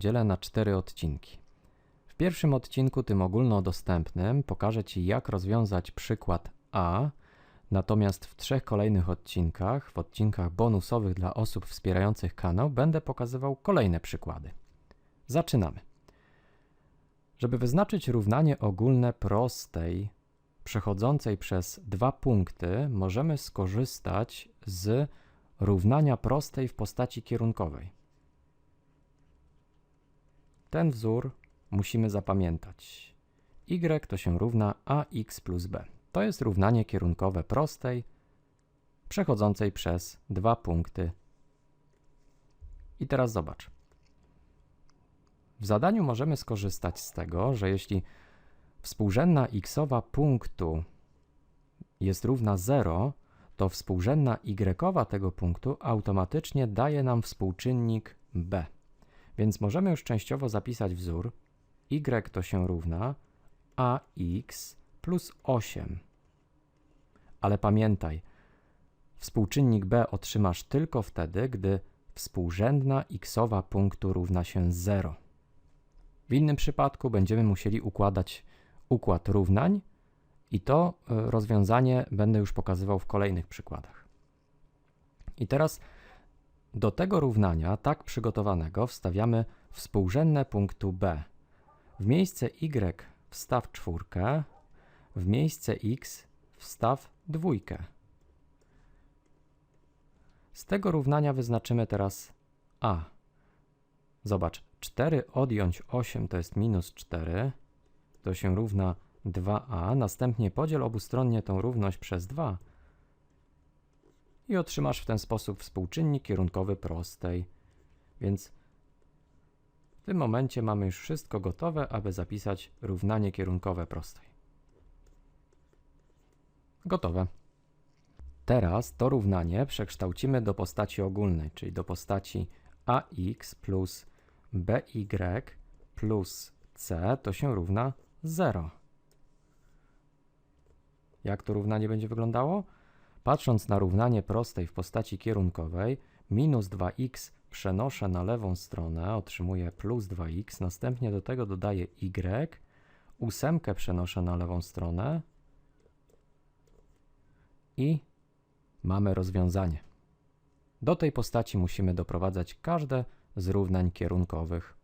dzielę na cztery odcinki. W pierwszym odcinku, tym ogólnodostępnym, pokażę Ci, jak rozwiązać przykład A, natomiast w trzech kolejnych odcinkach, w odcinkach bonusowych dla osób wspierających kanał, będę pokazywał kolejne przykłady. Zaczynamy. Żeby wyznaczyć równanie ogólne prostej, przechodzącej przez dwa punkty, możemy skorzystać z równania prostej w postaci kierunkowej. Ten wzór musimy zapamiętać. y to się równa ax plus b. To jest równanie kierunkowe prostej, przechodzącej przez dwa punkty. I teraz zobacz. W zadaniu możemy skorzystać z tego, że jeśli współrzędna xowa punktu jest równa 0, to współrzędna y tego punktu automatycznie daje nam współczynnik b. Więc możemy już częściowo zapisać wzór y to się równa ax plus 8. Ale pamiętaj, współczynnik b otrzymasz tylko wtedy, gdy współrzędna xowa punktu równa się 0. W innym przypadku będziemy musieli układać układ równań i to y, rozwiązanie będę już pokazywał w kolejnych przykładach. I teraz do tego równania, tak przygotowanego, wstawiamy współrzędne punktu b. W miejsce y wstaw czwórkę, w miejsce x wstaw dwójkę. Z tego równania wyznaczymy teraz a. Zobacz, 4 odjąć 8 to jest minus 4, to się równa 2a. Następnie podziel obustronnie tą równość przez 2 i otrzymasz w ten sposób współczynnik kierunkowy prostej. Więc w tym momencie mamy już wszystko gotowe, aby zapisać równanie kierunkowe prostej. Gotowe. Teraz to równanie przekształcimy do postaci ogólnej, czyli do postaci ax plus by plus c to się równa 0. Jak to równanie będzie wyglądało? Patrząc na równanie prostej w postaci kierunkowej, minus 2x przenoszę na lewą stronę, otrzymuję plus 2x, następnie do tego dodaję y, ósemkę przenoszę na lewą stronę i mamy rozwiązanie. Do tej postaci musimy doprowadzać każde z równań kierunkowych.